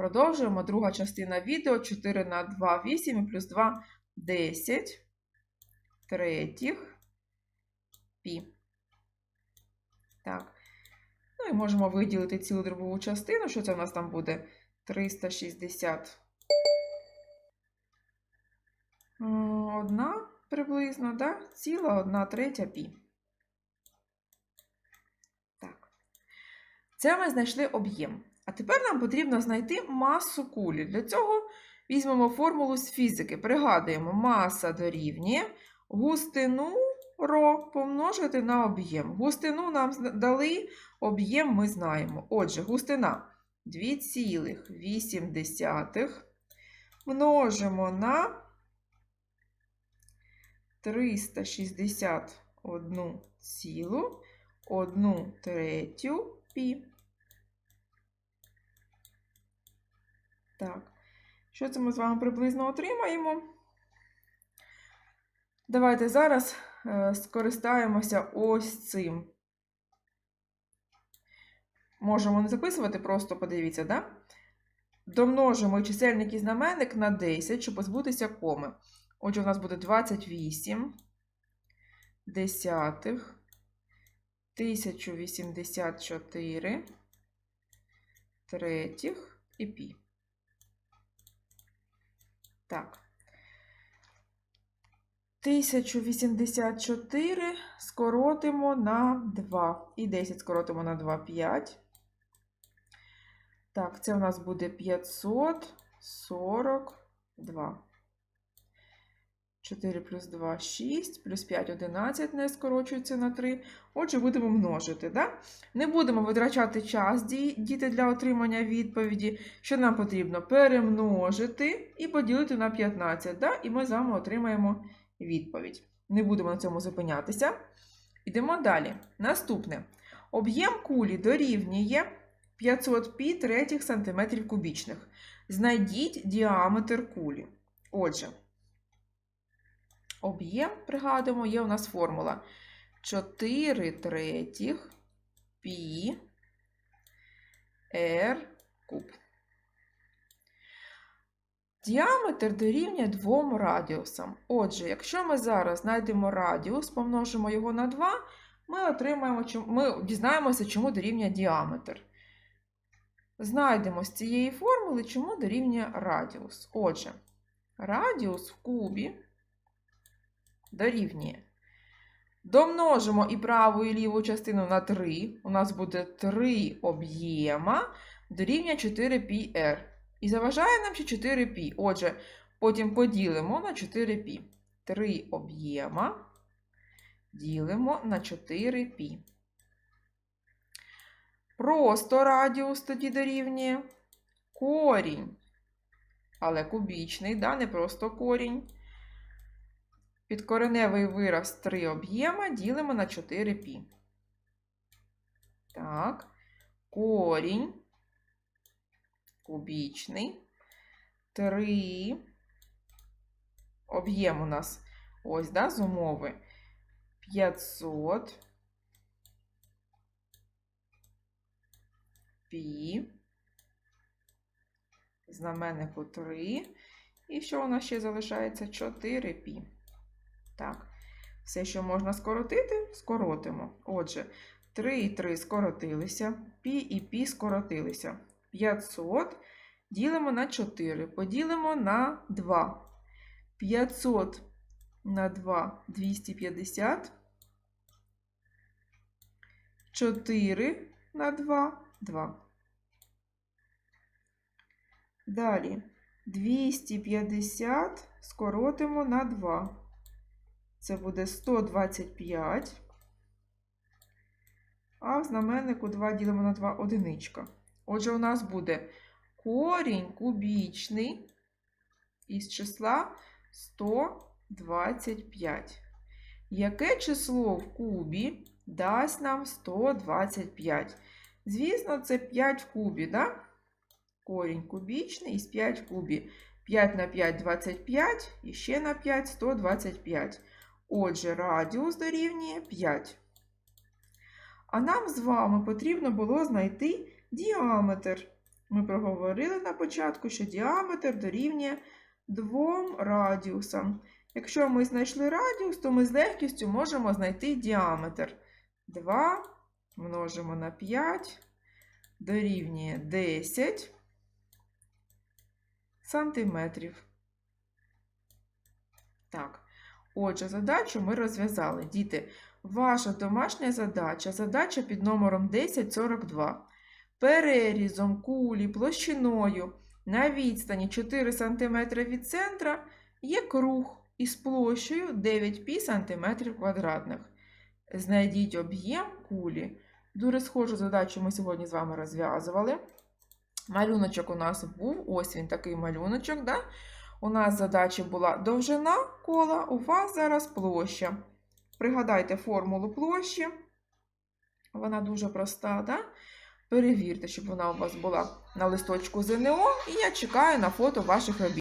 Продовжуємо. Друга частина відео 4 на 2, 8 і плюс 2 10 третіх пі. Так. Ну і можемо виділити цілу дробову частину. Що це в нас там буде? 360. Е, Одна приблизно, да? ціла одна третя пі. Так. Це ми знайшли об'єм. А тепер нам потрібно знайти масу кулі. Для цього візьмемо формулу з фізики. Пригадуємо, маса дорівнює густину ро помножити на об'єм. Густину нам дали, об'єм ми знаємо. Отже, густина 2,8 множимо на 361 цілу 1 третю пі. Так, що це ми з вами приблизно отримаємо? Давайте зараз е, скористаємося ось цим. Можемо не записувати, просто подивіться, да? Домножимо чисельник і знаменник на 10, щоб позбутися коми. Отже, у нас буде 28 десятих, 1084 третіх і пі. Так. 1084 скоротимо на 2. І 10 скоротимо на 2 5. Так, це у нас буде 542. 4 плюс 2 6, плюс 5 11 не скорочується на 3. Отже, будемо множити. Да? Не будемо витрачати час діти для отримання відповіді. Що нам потрібно? Перемножити і поділити на 15. Да? І ми з вами отримаємо відповідь. Не будемо на цьому зупинятися. Йдемо далі. Наступне. Об'єм кулі дорівнює 500 пі третіх сантиметрів кубічних. Знайдіть діаметр кулі. Отже, об'єм, пригадуємо, є у нас формула 4 третіх пі r куб. Діаметр дорівнює двом радіусам. Отже, якщо ми зараз знайдемо радіус, помножимо його на 2, ми, отримаємо, ми дізнаємося, чому дорівнює діаметр. Знайдемо з цієї формули, чому дорівнює радіус. Отже, радіус в кубі дорівнює. Домножимо і праву, і ліву частину на 3. У нас буде 3 об'єма дорівнює 4πr. І заважає нам ще 4π. Отже, потім поділимо на 4π. 3 об'єма ділимо на 4π. Просто радіус тоді дорівнює корінь. Але кубічний, да? не просто корінь. Підкореневий вираз 3 об'єма ділимо на 4π. Так, корінь кубічний. 3 об'єм у нас ось, да, з умови 500 пі. Знаменнику 3. І що у нас ще залишається? 4 пі. Так, все, що можна скоротити, скоротимо. Отже, 3 і 3 скоротилися, пі і пі скоротилися. 500 ділимо на 4, поділимо на 2. 500 на 2 250. 4 на 2 2. Далі 250 скоротимо на 2. Це буде 125. А в знаменнику 2 ділимо на 2 одиничка. Отже, у нас буде корінь кубічний із числа 125. Яке число в кубі дасть нам 125? Звісно, це 5 в кубі, да? Корінь кубічний із 5 в кубі. 5 на 5 25 і ще на 5 125. Отже, радіус дорівнює 5. А нам з вами потрібно було знайти діаметр. Ми проговорили на початку, що діаметр дорівнює двом радіусам. Якщо ми знайшли радіус, то ми з легкістю можемо знайти діаметр. 2 множимо на 5 дорівнює 10 сантиметрів. Так, отже, задачу ми розв'язали. Діти, ваша домашня задача, задача під номером 1042. Перерізом кулі площиною на відстані 4 см від центра є круг із площею 9 пі см квадратних. Знайдіть об'єм кулі. Дуже схожу задачу ми сьогодні з вами розв'язували. Малюночок у нас був, ось він такий малюночок. Да? У нас задача була довжина кола, у вас зараз площа. Пригадайте формулу площі. Вона дуже проста. Да? Перевірте, щоб вона у вас була на листочку ЗНО, і я чекаю на фото ваших робіт.